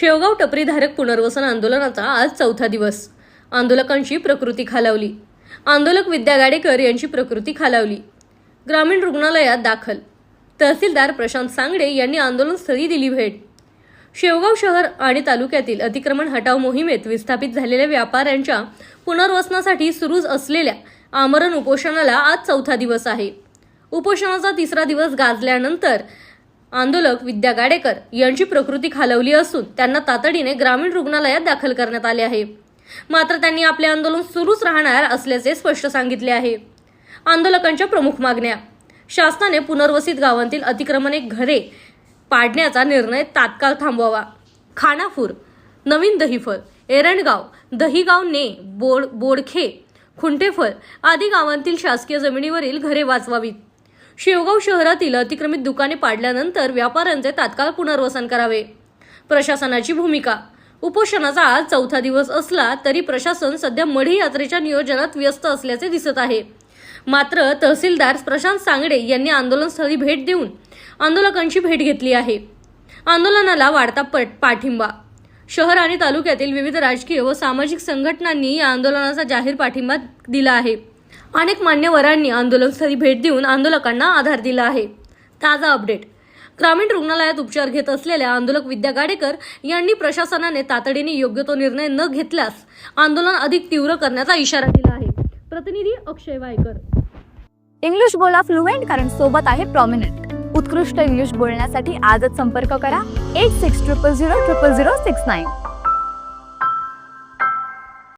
शेवगाव टपरीधारक पुनर्वसन आंदोलनाचा आज चौथा दिवस. आंदोलकांची प्रकृती खालावली. आंदोलक विद्या गाडेकर यांची प्रकृती खालावली. ग्रामीण रुग्णालयात दाखल. तहसीलदार प्रशांत सांगडे यांनी आंदोलनस्थळी दिली भेट. शेवगाव शहर आणि तालुक्यातील अतिक्रमण हटाव मोहिमेत विस्थापित झालेल्या व्यापाऱ्यांच्या पुनर्वसनासाठी सुरूच असलेल्या आमरण उपोषणाला आज चौथा दिवस आहे. उपोषणाचा तिसरा दिवस गाजल्यानंतर आंदोलक विद्या गाडेकर यांची प्रकृती खालवली असून त्यांना तातडीने ग्रामीण रुग्णालयात दाखल करण्यात आले आहे. मात्र त्यांनी आपले आंदोलन सुरूच राहणार असल्याचे स्पष्ट सांगितले आहे. आंदोलकांच्या प्रमुख मागण्या. शासनाने पुनर्वसित गावांतील अतिक्रमणे घरे पाडण्याचा निर्णय तात्काळ थांबवावा. खानापूर नवीन दहिफळ एरंडगाव दहिगाव ने बोड बोडखे खुंटेफळ आदी गावांतील शासकीय जमिनीवरील घरे वाचवावीत. शेवगाव शहरातील अतिक्रमित दुकाने पाडल्यानंतर व्यापाऱ्यांचे तात्काळ पुनर्वसन करावे. प्रशासनाची भूमिका. उपोषणाचा आज चौथा दिवस असला तरी प्रशासन सध्या मढी यात्रेच्या नियोजनात व्यस्त असल्याचे दिसत आहे. मात्र तहसीलदार प्रशांत सांगडे यांनी आंदोलनस्थळी भेट देऊन आंदोलकांची भेट घेतली आहे. आंदोलनाला वाढता पट पाठिंबा. शहर आणि तालुक्यातील विविध राजकीय व सामाजिक संघटनांनी या आंदोलनाचा जाहीर पाठिंबा दिला आहे. अनेक मान्यवरांनी आंदोलनस्थळी भेट देऊन आंदोलकांना आधार दिला आहे. ताजा अपडेट. ग्रामीण रुग्णालयात उपचार घेत असलेल्या आंदोलक विद्या गाडेकर यांनी प्रशासनाने तातडीने योग्य तो निर्णय न घेतल्यास आंदोलन अधिक तीव्र करण्याचा इशारा दिला आहे. प्रतिनिधी अक्षय वायकर. इंग्लिश बोला फ्लुएंट कारण सोबत आहे प्रॉमिनंट उत्कृष्ट इंग्लिश बोलण्यासाठी आजच संपर्क करा. Eight six triple zero triple zero six nine